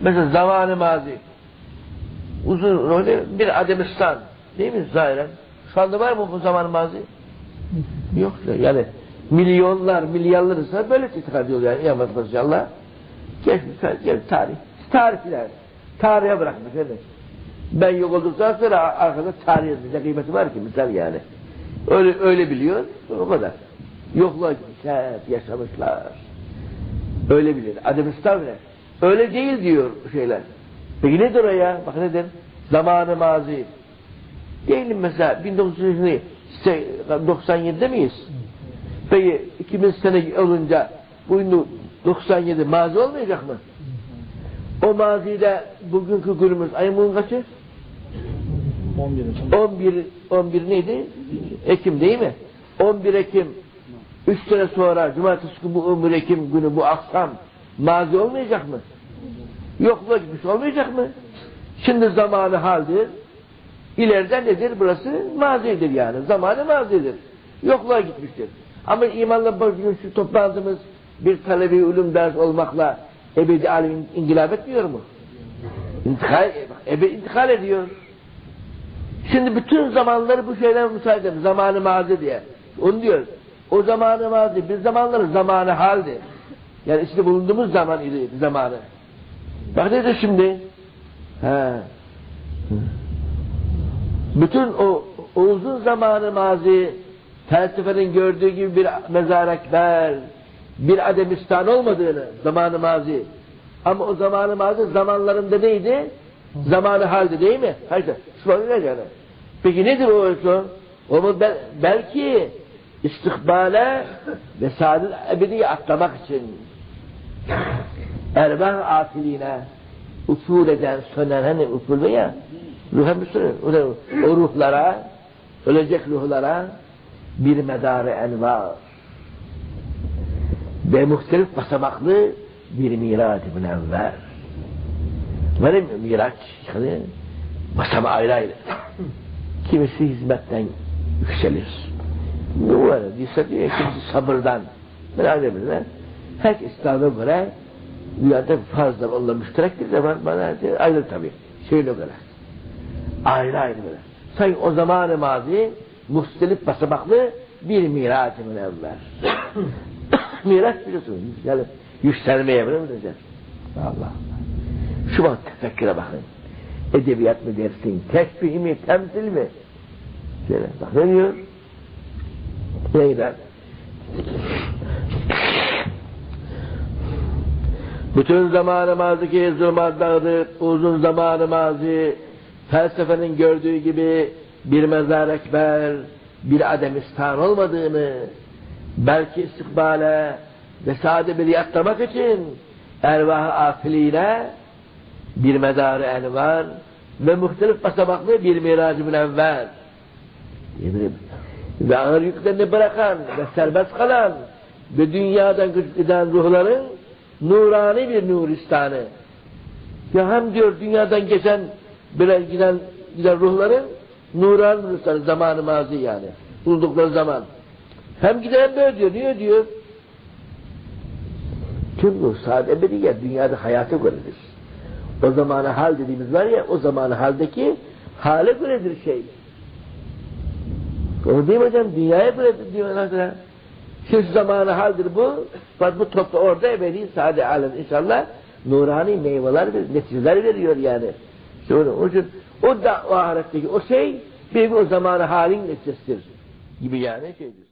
Mesela zamanı mazi. Uzun öyle bir Ademistan. Değil mi zahiren? Şu anda var mı bu zamanı mazi? Yok. Yani milyonlar, milyarlar ise böyle itikad ediyor yani. Yamaz maşallah. Geçmiş, tarih. Tarih yani. Tarihe bırakmış öyle. Ben yok olduktan sonra arkada tarih ne kıymeti var ki misal yani. Öyle öyle biliyor, o kadar. Yokluğa gitmişler, yaşamışlar. Öyle bilir. Adem Estağfirullah. Öyle değil diyor şeyler. Peki nedir o ya? Bak nedir? Zamanı mazi. Diyelim mesela 1997'de miyiz? Peki 2000 sene olunca bu 97 mazi olmayacak mı? O mazide bugünkü günümüz ayın bugün kaçı? 11. 11 11 neydi? Ekim değil mi? 11 Ekim 3 sene sonra cumartesi günü bu 11 Ekim günü bu akşam mazi olmayacak mı? Yokluğa gitmiş olmayacak mı? Şimdi zamanı haldir. İleride nedir? Burası mazidir yani. Zamanı mazidir. Yokluğa gitmiştir. Ama imanla bugün şu toplantımız bir talebi ulum ders olmakla ebedi alim ingilap etmiyor mu? İntikal, ebe, intikal ediyor. Şimdi bütün zamanları bu şeyler müsaade. Zamanı mazi diye. Onu diyor. O zamanı mazi. Bir zamanları zamanı haldi. Yani işte bulunduğumuz zaman idi zamanı. Bak ne de şimdi? He. Bütün o, o uzun zamanı mazi felsefenin gördüğü gibi bir mezar ekber, bir ademistan olmadığını zamanı mazi. Ama o zamanı mazi zamanlarında neydi? Zamanı haldi değil mi? Hayır. Şu an öyle yani. Peki nedir o ölçü? Onu bel, belki istikbale ve saadet ebediye atlamak için ervah afiline usul eden, sönen hani usul ya ruha müslüman, o, ruhlara ölecek ruhlara bir medarı envar ve muhtelif basamaklı bir miraç-ı münevver. Böyle miraç yani basamağı ayrı ayrı. Kimisi hizmetten yükselir. Diyse diyor, kimisi sabırdan. Böyle bilirler. Herkes İslam'a göre dünyada farzlar Allah müşterektir de var bana ayrı tabii. Şöyle göre. Ayrı ayrı böyle. Sanki o zamanı mazi muhtelif basamaklı bir miraç-ı münevver. miraç biliyorsunuz. Yani yükselmeye böyle mi diyeceğiz? Allah Allah. Şu bak tefekküre bakın. Edebiyat mı dersin? Teşbih mi? Temsil mi? Şöyle bak ne diyor? Neyden? Bütün zamanı maziki zulmat dağıdır, uzun zamanı mazi, felsefenin gördüğü gibi bir mezar ekber, bir ademistan olmadığını, belki istikbale ve sade bir yatlamak için ervah-ı bir envar ve muhtelif basamaklı bir miracı münevver. Yemin ve ağır yüklerini bırakan ve serbest kalan ve dünyadan giden ruhların nurani bir nuristanı. Ya hem diyor dünyadan geçen böyle giden, giden ruhların nurani nuristanı zamanı mazi yani. Buldukları zaman. Hem giden böyle diyor. Niye diyor? Tüm ruh saat ebediye dünyada hayata göredir. O zamanı hal dediğimiz var ya o zamanı haldeki hale göredir şey. Onu değil mi hocam? Dünyaya göredir diyorlar. Şu zamanı haldir bu. Bak bu topta orada ebedi sade alem inşallah nurani meyveler ve neticeler veriyor yani. İşte onu, onun için o da o ahiretteki o şey bir o zamanı halin neticesidir gibi yani şeydir.